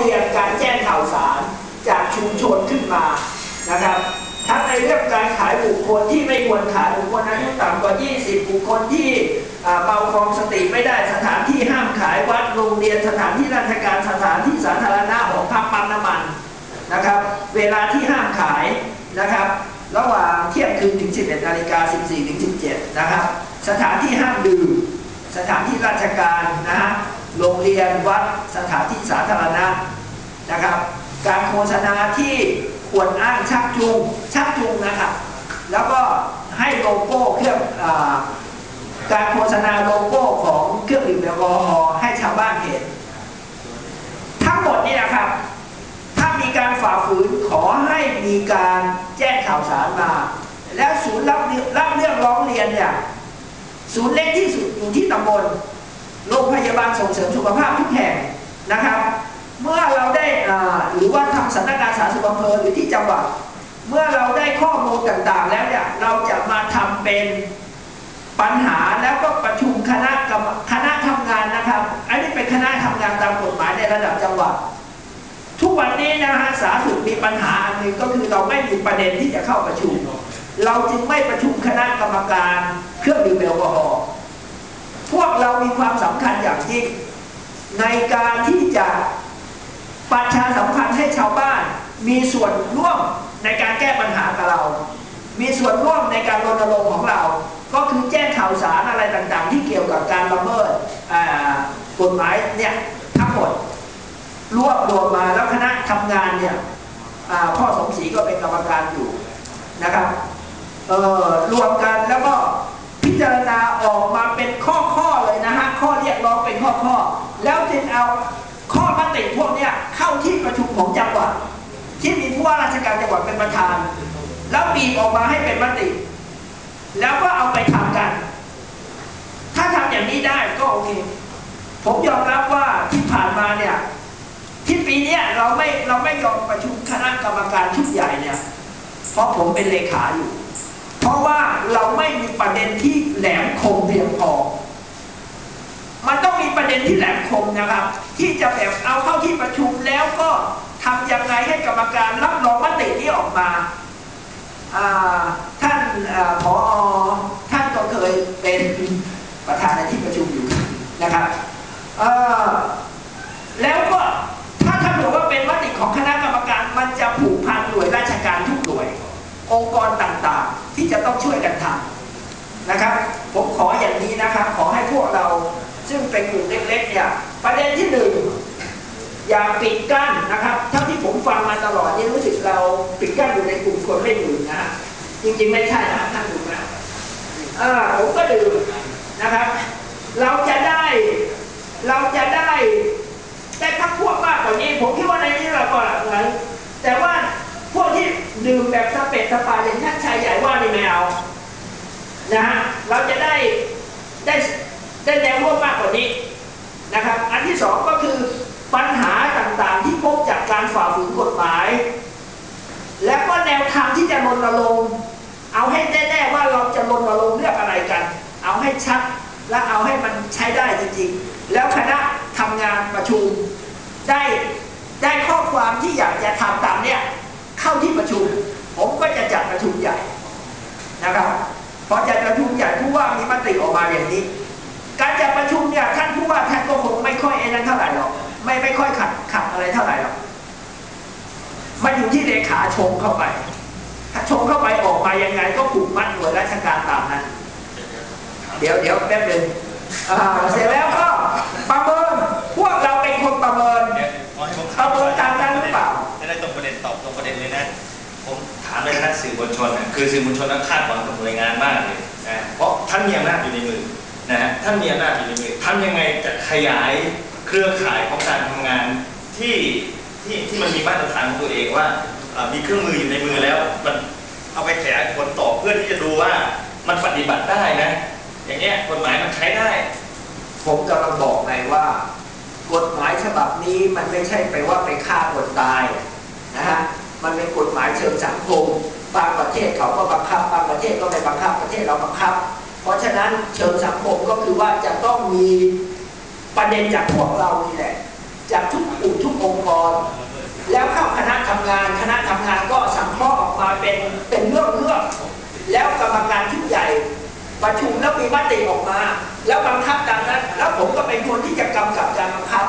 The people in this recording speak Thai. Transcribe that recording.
เรียนการแจ้งข่าวสารจากชุมชนขึ้นมานะครับทั้งในเรื่องการขายบุคคลที่ไม่ควรขายบุคคลอายุต่ำกว่า 20 บุคคลที่เมาครองสติไม่ได้สถานที่ห้ามขายวัดโรงเรียนสถานที่ราชการสถานที่สาธารณะหองพักปั๊มน้ำมันนะครับ เวลาที่ห้ามขายนะครับ ระหว่างเที่ยงคืนถึง 11นาฬิกา14ถึง17นะครับ สถานที่ห้ามดื่มสถานที่ราชการนะฮะ โรงเรียนวัดสถานที่สาธารณะนะครับ การโฆษณาที่ควรอ้างชักจูงชักจูงนะครับ แล้วก็ให้โลโก้เครื่องอการโฆษณาโลโก้ของเครื่องดื่มแอลกอฮอล์ให้ชาวบ้านเห็น ทั้งหมดนี่นะครับ ถ้ามีการฝ่าฝืนขอให้มีการแจ้งข่าวสารมา แล้วศูนย์รับรับเรื่องร้องเรียนเนี่ยศูนย์เล็กที่สุดอยู่ที่ตำบล โรงพยาบาลส่งเสริมสุขภาพทุกแห่งนะครับ เมื่อเราได้อ่าหรือว่าทาสำนักงานสาธารณสุขอำเภอหรือที่จังหวัดเมื่อเราได้ข้อมูลต่างๆ แล้วเนี่ยเราจะมาทำเป็นปัญหาแล้วก็ประชุมคณะกรรมคณะทำงานนะครับ อันนี้เป็นคณะทำงานตามกฎหมายในระดับจังหวัด ทุกวันนี้นะฮะสาธารณสุขมีปัญหาอันหนึ่งก็คือเราไม่มีประเด็นที่จะเข้าประชุม เราจึงไม่ประชุมคณะกรรมการเครื่องดื่มแอลกอฮอล์ พวกเรามีความสำคัญอย่างยิ่ง ในการที่จะประชาสัมพันธ์ให้ชาวบ้าน มีส่วนร่วมในการแก้ปัญหากับเรา มีส่วนร่วมในการรณรงค์ของเรา ก็คือแจ้งข่าวสารอะไรต่างๆ ที่เกี่ยวกับการละเมิดกฎหมายเนี่ยทั้งหมดรวบรวมมาแล้วคณะทำงานเนี่ยพ่อสมศรีก็เป็นกรรมการอยู่นะครับเออ ข้อมติพวกเนี้ยเข้าที่ประชุมของจังหวัด ที่มีผู้ว่าราชการจังหวัดเป็นประธาน แล้วบีบออกมาให้เป็นมติ แล้วก็เอาไปทำกัน ถ้าทำอย่างนี้ได้ก็โอเค ผมยอมรับว่าที่ผ่านมาเนี่ยที่ปีเนี้ยเราไม่เราไม่ยอมประชุมคณะกรรมการชุดใหญ่เนี่ยเพราะผมเป็นเลขาอยู่ เพราะว่าเราไม่มีประเด็นที่แหลมคมเพียงพอ ประเด็นที่แหลมคมนะครับ ที่จะแบบเอาเข้าที่ประชุมแล้วก็ทำยังไงให้กรรมการรับรองมติที่ออกมาท่านผอท่านก็เคยเป็นประธานในที่ประชุมอยู่นะครับแล้วก็ถ้าท่านบอกว่าเป็นมติของคณะกรรมการมันจะผูกพันหน่วยราชการทุกหน่วย องค์กรต่างๆ ที่จะต้องช่วยกันทำนะครับ ผมขออย่างนี้นะครับ ขอให้พวกเรา ซึ่งเป็นกลุ่มเล็กๆเนี่ยประเด็นที่หนึ่งอย่าปิดกั้นนะครับเท่าที่ผมฟังมาตลอดนี่รู้สึกเราปิดกั้นอยู่ในกลุ่มคนไม่ดื่มนะจริงๆไม่ใช่นะท่านดูนะอ่าผมก็ดื่มนะครับ เราจะได้เราจะได้ได้พักพวกมากกว่านี้ผมคิดว่าในนี้เราก็เหมือนแต่ว่าพวกที่ดื่มแบบสเปดสปาอย่างท่านชายใหญ่ว่านี่ไม่เอานะฮะเราจะได้ได้ ได้แนวร่วมมากกว่านี้นะครับ อันที่สองก็คือปัญหาต่างๆที่พบจากการฝ่าฝืนกฎหมาย และก็แนวทางที่จะรณรงค์เอาให้แน่ๆว่าเราจะรณรงค์เรื่องอะไรกัน เอาให้ชัดและเอาให้มันใช้ได้จริงๆ แล้วคณะทำงานประชุมได้ได้ข้อความที่อยากจะทำ ไม่ค่อยขัดขัดอะไรเท่าไหร่หรอกมันอยู่ที่เลขาชงเข้าไป ถ้าชงเข้าไปออกมายังไงก็ผูกมัดหน่วยราชการตามนั้น เดี๋ยวเดี๋ยวแป๊บหนึงอ่าเสร็จแล้วก็ประเมินพวกเราเป็นคนประเมินขอให้ผมประเมินตามนั้นหรือเปล่าจะได้ตรงประเด็นตอบตรงประเด็นเลยนะผมถามเลยนะสื่อมวลชนนะคือสื่อมวลชนนั้นคาดหวังกับหน่วยงานมากเลยนะเพราะท่านมีอำนาจอยู่ในมือนะฮะท่านมีอำนาจอยู่ในมือทำยังไงจะขยาย เครือข่ายของการทำงานที่ที่ที่มันมีมาตรฐานของตัวเองว่ามีเครื่องมืออยู่ในมือแล้ว มันเอาไปขยายผลต่อเพื่อที่จะดูว่ามันปฏิบัติได้นะ อย่างเงี้ยกฎหมายมันใช้ได้ ผมกำลังบอกไงว่า กฎหมายฉบับนี้มันไม่ใช่ไปว่าไปฆ่าคนตายนะฮะมันเป็นกฎหมายเชิงสังคมบางประเทศเขาก็บังคับบางประเทศก็ไม่บังคับประเทศเราบังคับ เพราะฉะนั้นเชิงสังคมก็คือว่าจะต้องมี ประเด็นจากพวกเรานี่แหละจากทุกอุทุกองค์กร แล้วเข้าคณะทำงานคณะทำงานก็สังเคราะห์ออกมาเป็นเป็นเรื่องเรื่องแล้วกรรมการชุดใหญ่ประชุมแล้วมีมติออกมา แล้วบังคับตามนั้น แล้วผมก็เป็นคนที่จะกำกับการบังคับ